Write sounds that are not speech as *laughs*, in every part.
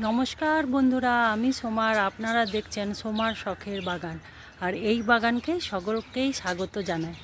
নমস্কার বন্ধুরা, আমি সোমার। আপনারা দেখছেন সোমার শখের বাগান। আর এই বাগানকে সকলকেই স্বাগত জানাই।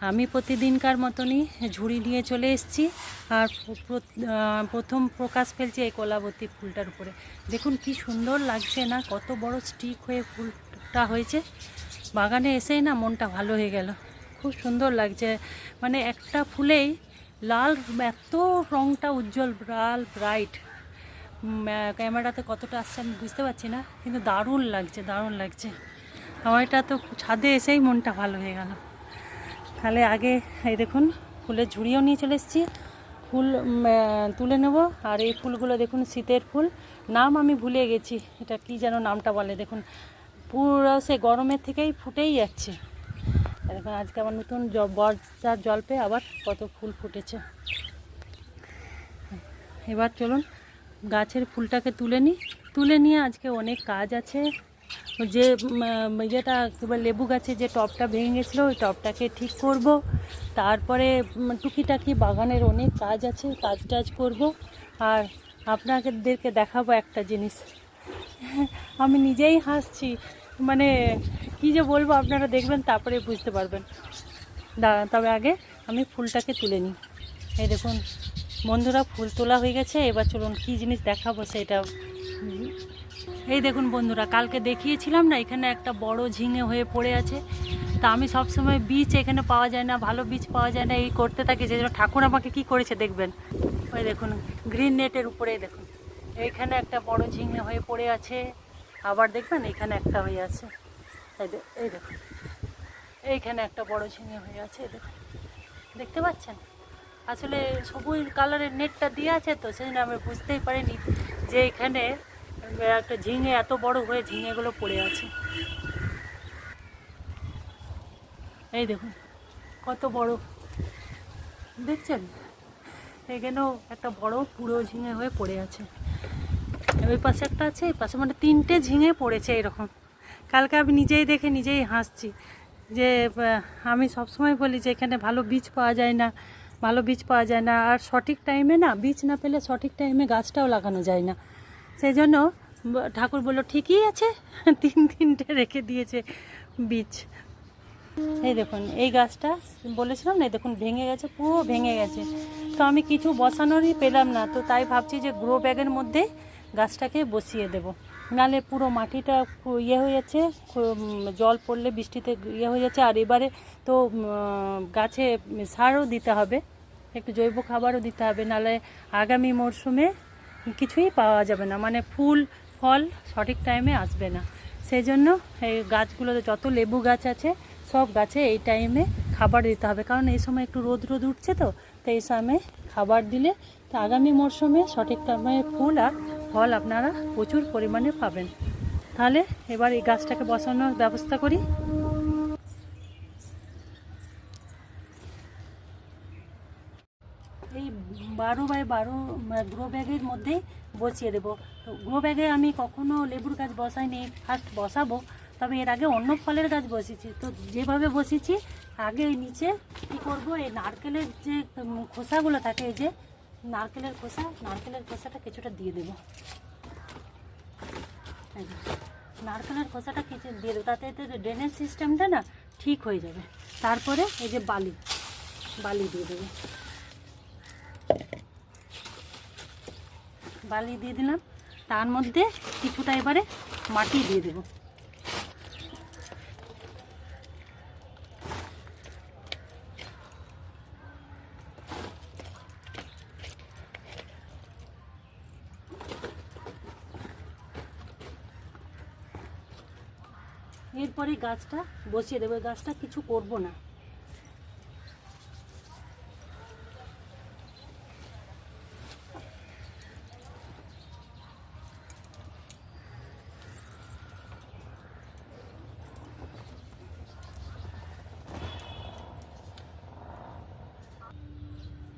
আমি প্রতিদিনকার মতনই ঝুড়ি নিয়ে চলে এসেছি। আর প্রথম প্রকাশ ফেলছি এই কলাবতী ফুলটার উপরে। দেখুন কি সুন্দর লাগছে না, কত বড় স্টিক হয়ে ফুলটা হয়েছে। বাগানে এসেই না মনটা ভালো হয়ে গেল। খুব সুন্দর লাগছে। মানে একটা ফুলেই লাল, এত রঙটা উজ্জ্বল লাল ব্রাইট ক্যামেরাতে কতটা আসছে আমি বুঝতে পারছি না, কিন্তু দারুণ লাগছে দারুণ লাগছে। আমার এটা তো ছাদে এসেই মনটা ভালো হয়ে গেল। তাহলে আগে এই দেখুন, ফুলের ঝুড়িও নিয়ে চলে এসেছি। ফুল তুলে নেব, আর এই ফুলগুলো দেখুন, শীতের ফুল। নাম আমি ভুলে গেছি, এটা কি যেন নামটা বলে, দেখুন। পুরো সে গরমের থেকেই ফুটেই যাচ্ছে। দেখুন, আজকে আমার নতুন বর্ষার জল পেয়ে আবার কত ফুল ফুটেছে। এবার চলুন গাছের ফুলটাকে তুলে নিই। তুলে নিয়ে আজকে অনেক কাজ আছে। যে কী লেবু গাছে যে টবটা ভেঙে গেছিল, ওই টবটাকে ঠিক করব। তারপরে টুকিটাকি বাগানের অনেক কাজ আছে, কাজ টাজ করব। আর আপনাদেরকে দেখাবো একটা জিনিস। আমি নিজেই হাসছি। মানে কী যে বলব, আপনারা দেখবেন, তারপরে বুঝতে পারবেন। দাঁড়ান তবে আগে আমি ফুলটাকে তুলে নিই। এই দেখুন বন্ধুরা, ফুল তোলা হয়ে গেছে। এবার চলুন কী জিনিস দেখাবো সেটা। এই দেখুন বন্ধুরা, কালকে দেখিয়েছিলাম না, এখানে একটা বড় ঝিঙে হয়ে পড়ে আছে। তা আমি সব সময় বীজ এখানে পাওয়া যায় না, ভালো বীজ পাওয়া যায় না, এই করতে থাকি যে জন্য ঠাকুর আমাকে কী করেছে দেখবেন। ওই দেখুন, গ্রিন নেটের উপরে দেখুন। এইখানে একটা বড় ঝিঙে হয়ে পড়ে আছে। আবার দেখবেন এখানে একটা হয়ে আছে। এই দেখুন, এইখানে একটা বড় ঝিঙে হয়ে আছে দেখুন। দেখতে পাচ্ছেন? আসলে সবুজ কালারের নেটটা দিয়ে আছে তো, সেই জন্য আমি বুঝতেই পারিনি যে এখানে একটা ঝিঙে এত বড় হয়ে ঝিঙেগুলো পড়ে আছে। এই দেখুন, কত বড়। দেখছেন? এখানেও একটা বড় পুরো ঝিঙে হয়ে পড়ে আছে। ওই পাশে একটা আছে, এই পাশে মানে তিনটে ঝিঙে পড়েছে এরকম। কালকে আমি নিজেই দেখে নিজেই হাসছি যে আমি সবসময় বলি যে এখানে ভালো বীজ পাওয়া যায় না। ভালো বীজ পাওয়া যায় না। আর সঠিক টাইমে না, বীজ না পেলে সঠিক টাইমে গাছটাও লাগানো যায় না। সেই জন্য ঠাকুর বলল, ঠিকই আছে। *laughs* তিন তিনটে রেখে দিয়েছে বীজ। এই দেখুন, এই গাছটা বলেছিলাম না, এই দেখুন, ভেঙে গেছে, পুরো ভেঙে গেছে। তো আমি কিছু বসানোরই পেলাম না, তো তাই ভাবছি যে গ্রো ব্যাগের মধ্যে গাছটাকে বসিয়ে দেব। নালে পুরো মাটিটা ইয়ে হয়ে যাচ্ছে জল পড়লে বৃষ্টিতে ইয়ে হয়ে যাচ্ছে। আর এবারে তো গাছে সারও দিতে হবে, একটু জৈব খাবারও দিতে হবে। নালে আগামী মরশুমে কিছুই পাওয়া যাবে না। মানে ফুল, ফল সঠিক টাইমে আসবে না। সেই জন্য এই গাছগুলোতে যত লেবু গাছ আছে, সব গাছে এই টাইমে খাবার দিতে হবে। কারণ এই সময় একটু রোদ রোদ উঠছে তো তো এই সময় খাবার দিলে তো আগামী মরশুমে সঠিক টাইমে ফুল আর ফল আপনারা প্রচুর পরিমাণে পাবেন। তাহলে এবার এই গাছটাকে বসানোর ব্যবস্থা করি। এই বারো বাই বারো গ্রো ব্যাগের মধ্যেই বসিয়ে দেবো। তো গ্রো ব্যাগে আমি কখনো লেবুর গাছ বসাইনি। ফার্স্ট বসাবো, তবে এর আগে অন্য ফলের গাছ বসিয়েছি তো যেভাবে বসিয়েছি আগে নিচে কী করব, এই নারকেলের যে খোসাগুলো থাকে, এই যে নারকেলের খোসা নারকেলের খোসাটা কিছুটা দিয়ে দেবো। নারকেলের খোসাটা কিছু দিয়ে দেবো, তাতে ড্রেনেজ সিস্টেমটা না ঠিক হয়ে যাবে। তারপরে এই যে বালি বালি দিয়ে দেবো। বালি দিয়ে দিলাম, তার মধ্যে কিছুটা এবারে মাটি দিয়ে দেব। এরপরে গাছটা, বসিয়ে দেবো, এই গাছটা কিছু করব না।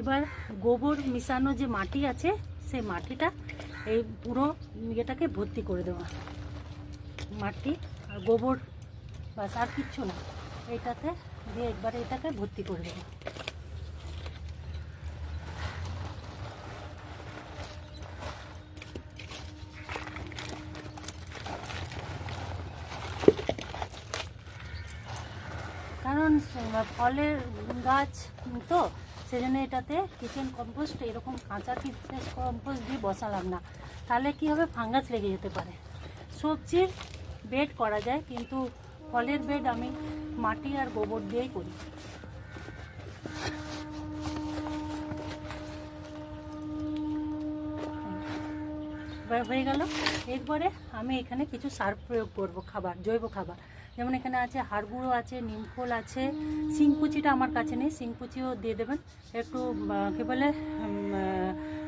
এবার গোবর মিশানো যে মাটি আছে, সেই মাটিটা, এই পুরো ইয়েটাকে ভর্তি করে দেওয়া। মাটি আর গোবর বাস, আর কিচ্ছু না। এটাতে দিয়ে একবার এটাকে ভর্তি করে দেবো কারণ ফলের গাছ তো, সেজন্য এটাতে কিচেন কম্পোস্ট এরকম কাঁচা কিচেন কম্পোস্ট দিয়ে বসালাম না। তাহলে কি হবে? ফাঙ্গাস লেগে যেতে পারে। সবজির বেড করা যায়, কিন্তু ফলের বেড আমি মাটি আর গোবর দিয়েই করি। হয়ে গেল। এরপরে আমি এখানে কিছু সার প্রয়োগ করব খাবার, জৈব খাবার। যেমন এখানে আছে হাড়গুঁড়ো আছে নিমখোল আছে, শিংকুচিটা আমার কাছে নেই, শিংকুচিও দিয়ে দেবেন। একটু কী বলে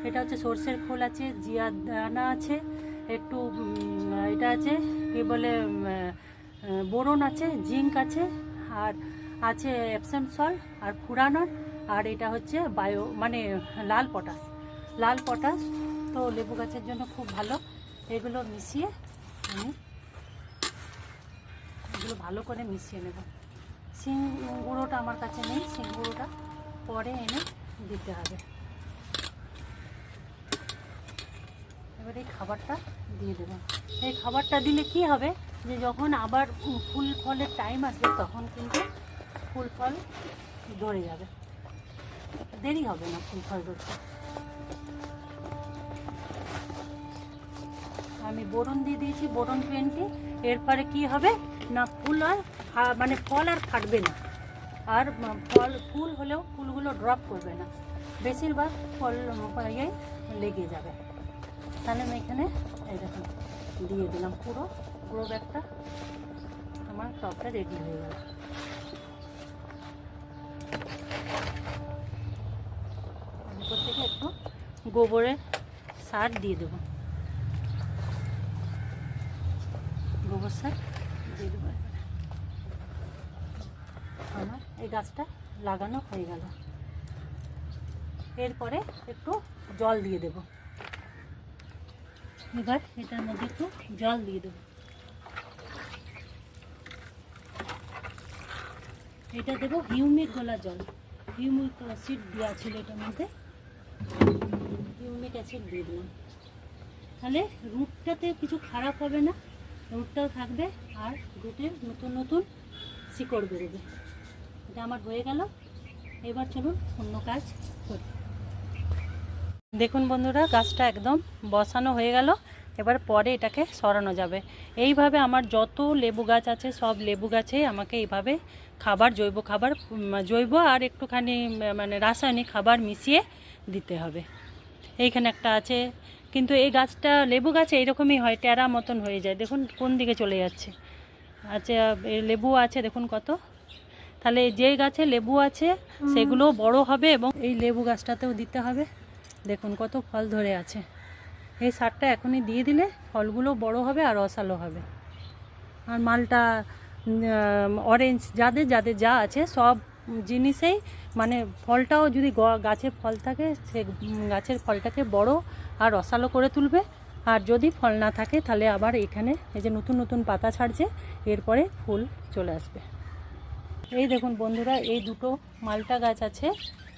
এটা হচ্ছে সর্ষের খোল আছে জিয়া দানা আছে, একটু এটা আছে, কী বলে বোরন আছে, জিঙ্ক আছে, আর আছে এপসাম সল, আর ফুরানন আর এটা হচ্ছে বায়ো মানে লাল পটাশ। লাল পটাশ তো লেবু গাছের জন্য খুব ভালো। এগুলো মিশিয়ে আমি এগুলো ভালো করে মিশিয়ে নেব। শিং গুঁড়োটা আমার কাছে নেই, শিং গুঁড়োটা পরে এনে দিতে হবে। এবার এই খাবারটা দিয়ে দেবো। এই খাবারটা দিলে কি হবে যে যখন আবার ফুল ফলের টাইম আসবে, তখন কিন্তু ফুল ফল ধরে যাবে। দেরি হবে না ফুল ফল ধরতে। আমি বোরন দিয়ে দিয়েছি, বোরন টোয়েন্টি এরপরে কি হবে? না, ফুল আর মানে ফল আর ফাটবে না। আর ফল, ফুল হলেও ফুলগুলো ড্রপ করবে না। বেশিরভাগ ফল ইয়ে লেগে যাবে। তাহলে আমি এখানে এই দেখুন, দিয়ে দিলাম পুরো পুরো ব্যাগটা। আমার টপটা রেডি হয়ে গেল। থেকে একটু গোবরের সার দিয়ে দেবো। গোবর সার দিয়ে দেবো আমার এই গাছটা লাগানো হয়ে গেল। এরপরে একটু জল দিয়ে দেব। এবার এটার মধ্যে একটু জল দিয়ে দেবো। এটা দেবো হিউমিক গোলা জল। হিউমিক অ্যাসিড দেওয়া ছিল এটার মধ্যে। হিউমিক অ্যাসিড দিয়ে দিলাম। তাহলে রুটটাতে কিছু খারাপ হবে না, রুটটাও থাকবে আর রুটের নতুন নতুন শিকড় বেরোবে। এটা আমার হয়ে গেল। এবার চলুন অন্য কাজ করি। দেখুন বন্ধুরা গাছটা একদম বসানো হয়ে গেল। এবার পরে এটাকে সরানো যাবে। এইভাবে আমার যত লেবু গাছ আছে সব লেবু গাছে আমাকে এইভাবে খাবার জৈব খাবার জৈব আর একটুখানি মানে রাসায়নিক খাবার মিশিয়ে দিতে হবে। এইখানে একটা আছে কিন্তু এই গাছটা লেবু গাছে এইরকমই হয় ট্যারা মতন হয়ে যায়। দেখুন কোন দিকে চলে যাচ্ছে। আচ্ছা লেবু আছে দেখুন কত। তাহলে যে গাছে লেবু আছে সেগুলো বড় হবে এবং এই লেবু গাছটাতেও দিতে হবে। দেখুন, কত ফল ধরে আছে। এই সারটা এখনই দিয়ে দিলে ফলগুলো বড় হবে আর রসালো হবে। আর মালটা অরেঞ্জ যাদের যাদের যা আছে, সব জিনিসেই মানে ফলটাও যদি গাছে ফল থাকে, সে গাছের ফলটাকে বড় আর রসালো করে তুলবে। আর যদি ফল না থাকে, তাহলে আবার এখানে এই যে নতুন নতুন পাতা ছাড়ছে, এরপরে ফুল চলে আসবে। এই দেখুন বন্ধুরা, এই দুটো মালটা গাছ আছে।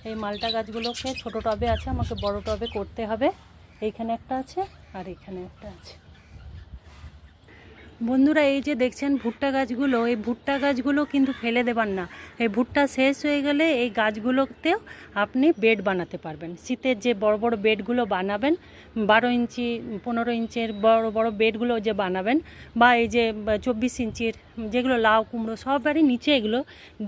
এই মালটা গাছগুলোকে ছোট টবে আছে, আমাকে বড় টবে করতে হবে। এইখানে একটা আছে আর এখানে একটা আছে। বন্ধুরা, এই যে দেখছেন ভুট্টা গাছগুলো, এই ভুট্টা গাছগুলো কিন্তু ফেলে দেবার না। এই ভুট্টা শেষ হয়ে গেলে এই গাছগুলোতেও আপনি বেড বানাতে পারবেন। শীতের যে বড় বড় বেডগুলো বানাবেন, বারো ইঞ্চি, পনেরো ইঞ্চের বড় বড় বেডগুলো যে বানাবেন, বা এই যে চব্বিশ ইঞ্চির যেগুলো লাউ, কুমড়ো সবারই নিচে এগুলো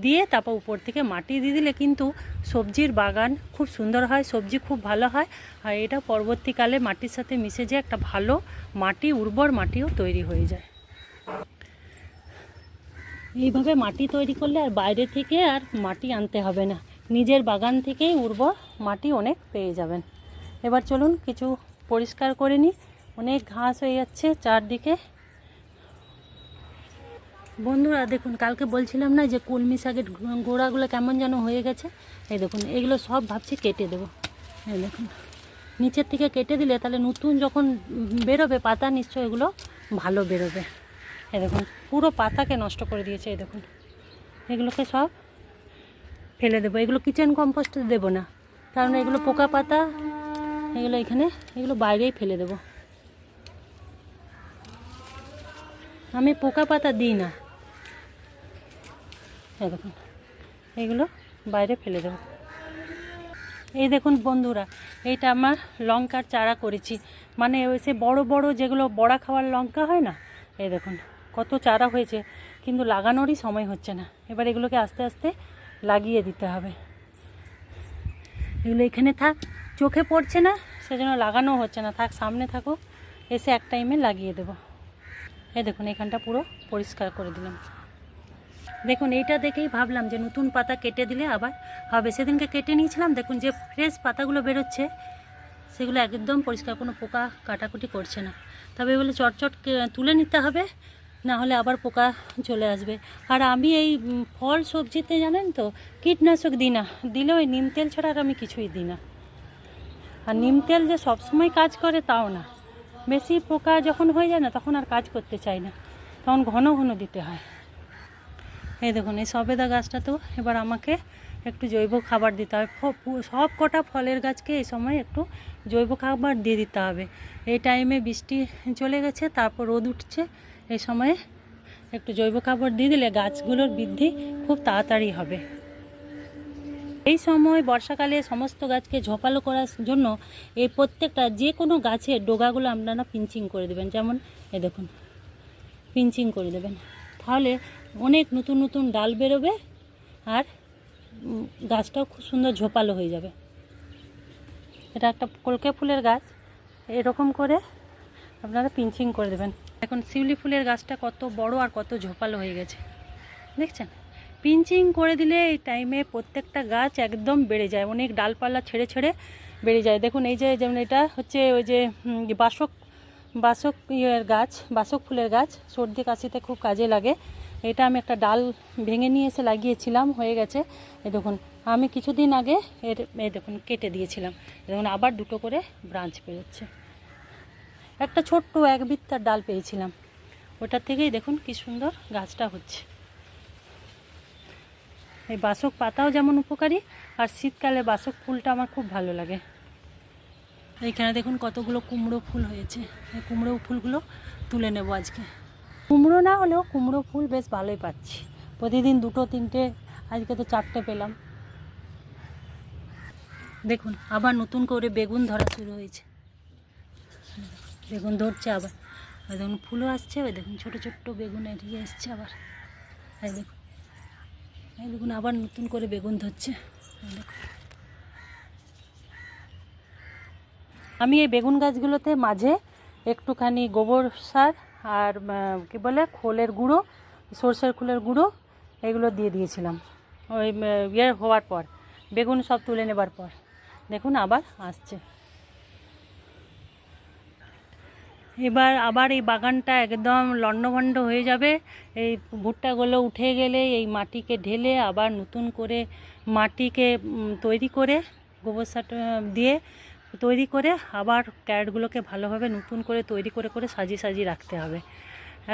দিয়ে তারপর উপর থেকে মাটি দিয়ে দিলে কিন্তু সবজির বাগান খুব সুন্দর হয়, সবজি খুব ভালো হয়। আর এটা পরবর্তীকালে মাটির সাথে মিশে যে একটা ভালো মাটি, উর্বর মাটিও তৈরি হয়ে যায়। এইভাবে মাটি তৈরি করলে আর বাইরে থেকে আর মাটি আনতে হবে না। নিজের বাগান থেকেই উর্বর মাটি অনেক পেয়ে যাবেন। এবার চলুন কিছু পরিষ্কার করে নিই। অনেক ঘাস হয়ে যাচ্ছে চারদিকে। বন্ধুরা, দেখুন, কালকে বলছিলাম না যে কলমি শাকের গোড়াগুলো কেমন যেন হয়ে গেছে? এই দেখুন এগুলো সব ভাবছি কেটে দেবো। এই দেখুন, নিচের থেকে কেটে দিলে তাহলে নতুন যখন বেরোবে পাতা নিশ্চয় এগুলো ভালো বেরোবে। এই দেখুন, পুরো পাতাকে নষ্ট করে দিয়েছে, এই দেখুন। এগুলোকে সব ফেলে দেবো। এগুলো কিচেন কম্পোস্ট দেবো না, কারণ এগুলো পোকা পাতা, এগুলো এখানে, এগুলো বাইরেই ফেলে দেবো। আমি পোকা পাতা দিই না। দেখুন, এগুলো বাইরে ফেলে দেবো। এই দেখুন বন্ধুরা, এইটা আমার লঙ্কার চারা করেছি। মানে ওই সে বড় বড় যেগুলো বড়া খাওয়ার লঙ্কা হয় না, এই দেখুন। কত চারা হয়েছে, কিন্তু লাগানোরই সময় হচ্ছে না। এবার এগুলোকে আস্তে আস্তে লাগিয়ে দিতে হবে। এগুলো এখানে থাক, চোখে পড়ছে না, সেজন্য লাগানো হচ্ছে না। থাক, সামনে থাকুক, এসে এক টাইমে লাগিয়ে দেবো। এ দেখুন, এখানটা পুরো পরিষ্কার করে দিলাম। দেখুন, এইটা দেখেই ভাবলাম যে নতুন পাতা কেটে দিলে আবার হবে। সেদিনকে কেটে নিয়েছিলাম, দেখুন যে ফ্রেশ পাতাগুলো বেরোচ্ছে, সেগুলো একদম পরিষ্কার, কোনো পোকা কাটাকুটি করছে না। তবে এগুলো চটচট তুলে নিতে হবে না হলে আবার পোকা চলে আসবে। আর আমি এই ফল সবজিতে জানেন তো, কীটনাশক দিই না। দিলে ওই নিম তেল ছাড়া আর আমি কিছুই দিই না। আর নিম তেল যে সবসময় কাজ করে তাও না। বেশি পোকা যখন হয়ে যায় না, তখন আর কাজ করতে চাই না। তখন ঘন ঘন দিতে হয়। এই দেখুন, এই সবেদা গাছটা তো এবার আমাকে একটু জৈব খাবার দিতে হবে। সব কটা ফলের গাছকে এই সময় একটু জৈব খাবার দিয়ে দিতে হবে। এই টাইমে বৃষ্টি চলে গেছে, তারপর রোদ উঠছে। এই সময়ে একটু জৈব কাপড় দিয়ে দিলে গাছগুলোর বৃদ্ধি খুব তাড়াতাড়ি হবে। এই সময় বর্ষাকালে সমস্ত গাছকে ঝোপালো করার জন্য এই প্রত্যেকটা যে কোনো গাছের ডোগাগুলো আপনারা পিঞ্চিং করে দেবেন। যেমন এ দেখুন, পিঞ্চিং করে দেবেন। তাহলে অনেক নতুন নতুন ডাল বেরোবে আর গাছটাও খুব সুন্দর ঝোপালো হয়ে যাবে। এটা একটা কলকে ফুলের গাছ, এরকম করে আপনারা পিঞ্চিং করে দেবেন। এখন শিউলি ফুলের গাছটা কত বড় আর কত ঝোপালো হয়ে গেছে। দেখছেন? পিঞ্চিং করে দিলে এই টাইমে প্রত্যেকটা গাছ একদম বেড়ে যায়। অনেক ডালপালা ছেড়ে ছেড়ে বেড়ে যায়। দেখুন, এই যে যেমন এটা হচ্ছে ওই যে বাসক বাসক ইয়ের গাছ, বাসক ফুলের গাছ, সর্দি কাশিতে খুব কাজে লাগে। এটা আমি একটা ডাল ভেঙে নিয়ে এসে লাগিয়েছিলাম, হয়ে গেছে। এ দেখুন, আমি কিছুদিন আগে এর এ দেখুন, কেটে দিয়েছিলাম। দেখুন, আবার দুটো করে ব্রাঞ্চ বেরোচ্ছে। একটা ছোট্ট এক বিত্তার ডাল পেয়েছিলাম। ওটার থেকেই দেখুন কি সুন্দর গাছটা হচ্ছে। এই বাসক পাতাও যেমন উপকারী, আর শীতকালে বাসক ফুলটা আমার খুব ভালো লাগে। এইখানে দেখুন কতগুলো কুমড়ো ফুল হয়েছে। এই কুমড়ো ফুলগুলো তুলে নেব আজকে। কুমড়ো না হলেও কুমড়ো ফুল বেশ ভালোই পাচ্ছি। প্রতিদিন দুটো, তিনটে, আজকে তো চারটে পেলাম। দেখুন, আবার নতুন করে বেগুন ধরা শুরু হয়েছে। বেগুন ধরছে আবার। ওই দেখুন ফুলও আসছে ওই দেখুন ছোটো ছোট্ট বেগুন এড়িয়ে এসছে আবার। এই দেখুন এই দেখুন আবার নতুন করে বেগুন ধরছে। আমি এই বেগুন গাছগুলোতে মাঝে একটুখানি গোবর সার আর কি বলে, খোলের গুঁড়ো, সর্ষের খোলের গুঁড়ো এগুলো দিয়ে দিয়েছিলাম। ওই ইয়ে হওয়ার পর, বেগুন সব তুলে নেবার পর। দেখুন আবার আসছে। এবার আবার এই বাগানটা একদম লণ্ডভণ্ড হয়ে যাবে। এই ভুট্টাগুলো উঠে গেলে এই মাটিকে ঢেলে আবার নতুন করে মাটিকে তৈরি করে, গোবর সার দিয়ে তৈরি করে আবার ক্যারেটগুলোকে ভালোভাবে নতুন করে তৈরি করে করে সাজিয়ে সাজিয়ে রাখতে হবে।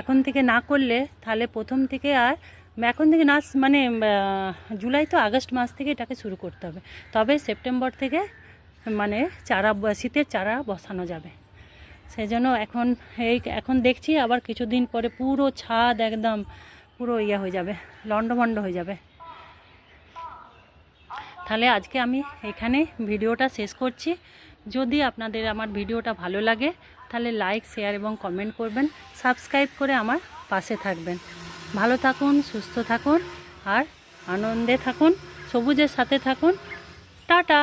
এখন থেকে না করলে তাহলে প্রথম থেকে আর, এখন থেকে না মানে জুলাই তো আগস্ট মাস থেকে এটাকে শুরু করতে হবে। তবে সেপ্টেম্বর থেকে মানে চারা, শীতের চারা বসানো যাবে। সেই জন্য এখন এই এখন দেখছি আবার কিছুদিন পরে পুরো ছাদ একদম পুরো ইয়ে হয়ে যাবে, লণ্ডভণ্ড হয়ে যাবে। তাহলে আজকে আমি এখানে ভিডিওটা শেষ করছি। যদি আপনাদের আমার ভিডিওটা ভালো লাগে, তাহলে লাইক, শেয়ার এবং কমেন্ট করবেন, সাবস্ক্রাইব করে আমার পাশে থাকবেন। ভালো থাকুন, সুস্থ থাকুন, আর আনন্দে থাকুন, সবুজের সাথে থাকুন। টাটা!